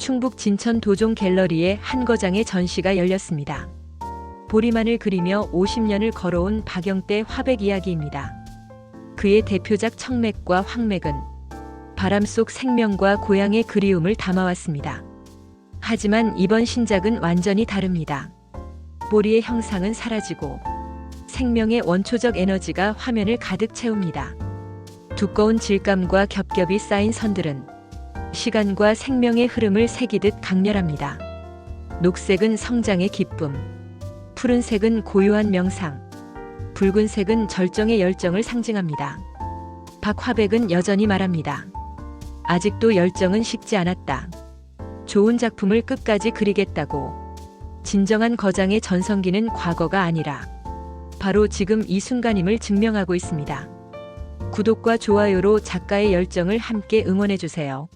충북 진천 도종 갤러리에 한 거장의 전시가 열렸습니다. 보리만을 그리며 50년을 걸어온 박영대 화백 이야기입니다. 그의 대표작 청맥과 황맥은 바람 속 생명과 고향의 그리움을 담아왔습니다. 하지만 이번 신작은 완전히 다릅니다. 보리의 형상은 사라지고 생명의 원초적 에너지가 화면을 가득 채웁니다. 두꺼운 질감과 겹겹이 쌓인 선들은 시간과 생명의 흐름을 새기듯 강렬합니다. 녹색은 성장의 기쁨, 푸른색은 고요한 명상, 붉은색은 절정의 열정을 상징합니다. 박화백은 여전히 말합니다. 아직도 열정은 식지 않았다. 좋은 작품을 끝까지 그리겠다고. 진정한 거장의 전성기는 과거가 아니라 바로 지금 이 순간임을 증명하고 있습니다. 구독과 좋아요로 작가의 열정을 함께 응원해 주세요.